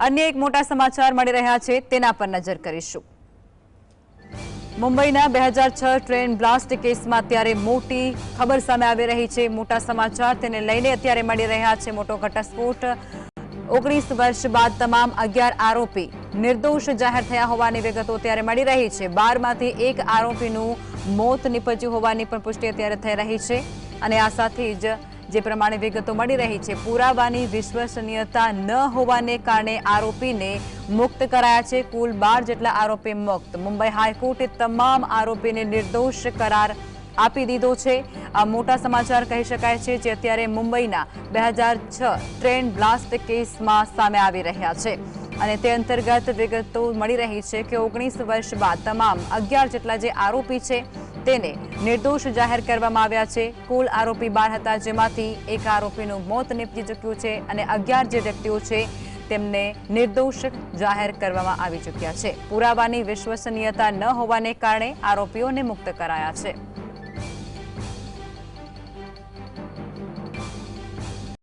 અન્ય એક મોટા સમાચાર મળી રહ્યા છે, તેના પર નજર કરીશું. મુંબઈના બે હજાર છ ટ્રેન બ્લાસ્ટ કેસમાં અત્યારે મોટી ખબર સામે આવી રહી છે. મોટા સમાચાર તેને લઈને અત્યારે મળી રહ્યા છે મોટો ઘટસ્ફોટ. ઓગણીસ વર્ષ બાદ તમામ અગિયાર આરોપી નિર્દોષ જાહેર થયા હોવાની વિગતો અત્યારે મળી રહી છે. બારમાંથી એક આરોપીનું મોત નીપજ્યું હોવાની પણ પુષ્ટિ અત્યારે થઈ રહી છે. અને આ સાથે જ જે પ્રમાણે વિગતો મળી રહી છે, પુરાવાની વિશ્વસનીયતા ન હોવાને કારણે આરોપીને મુક્ત કરાયા છે. કુલ બાર જેટલા આરોપી મુક્ત. મુંબઈ હાઈકોર્ટે તમામ આરોપીને નિર્દોષ કરાર આપી દીધો છે. આ મોટા સમાચાર કહી શકાય છે જે અત્યારે મુંબઈના બે ટ્રેન બ્લાસ્ટ કેસમાં સામે આવી રહ્યા છે. અને તે અંતર્ગત વિગતો મળી રહી છે કે ઓગણીસ વર્ષ બાદ તમામ અગિયાર જેટલા જે આરોપી છે તેને નિર્દોષ જાહેર કરવામાં આવ્યા છે. કુલ આરોપી બાર હતા, જેમાંથી એક આરોપીનું મોત નીપજી ચૂક્યું છે અને અગિયાર જે વ્યક્તિઓ છે તેમને નિર્દોષ જાહેર કરવામાં આવી ચૂક્યા છે. પુરાવાની વિશ્વસનીયતા ન હોવાને કારણે આરોપીઓને મુક્ત કરાયા છે.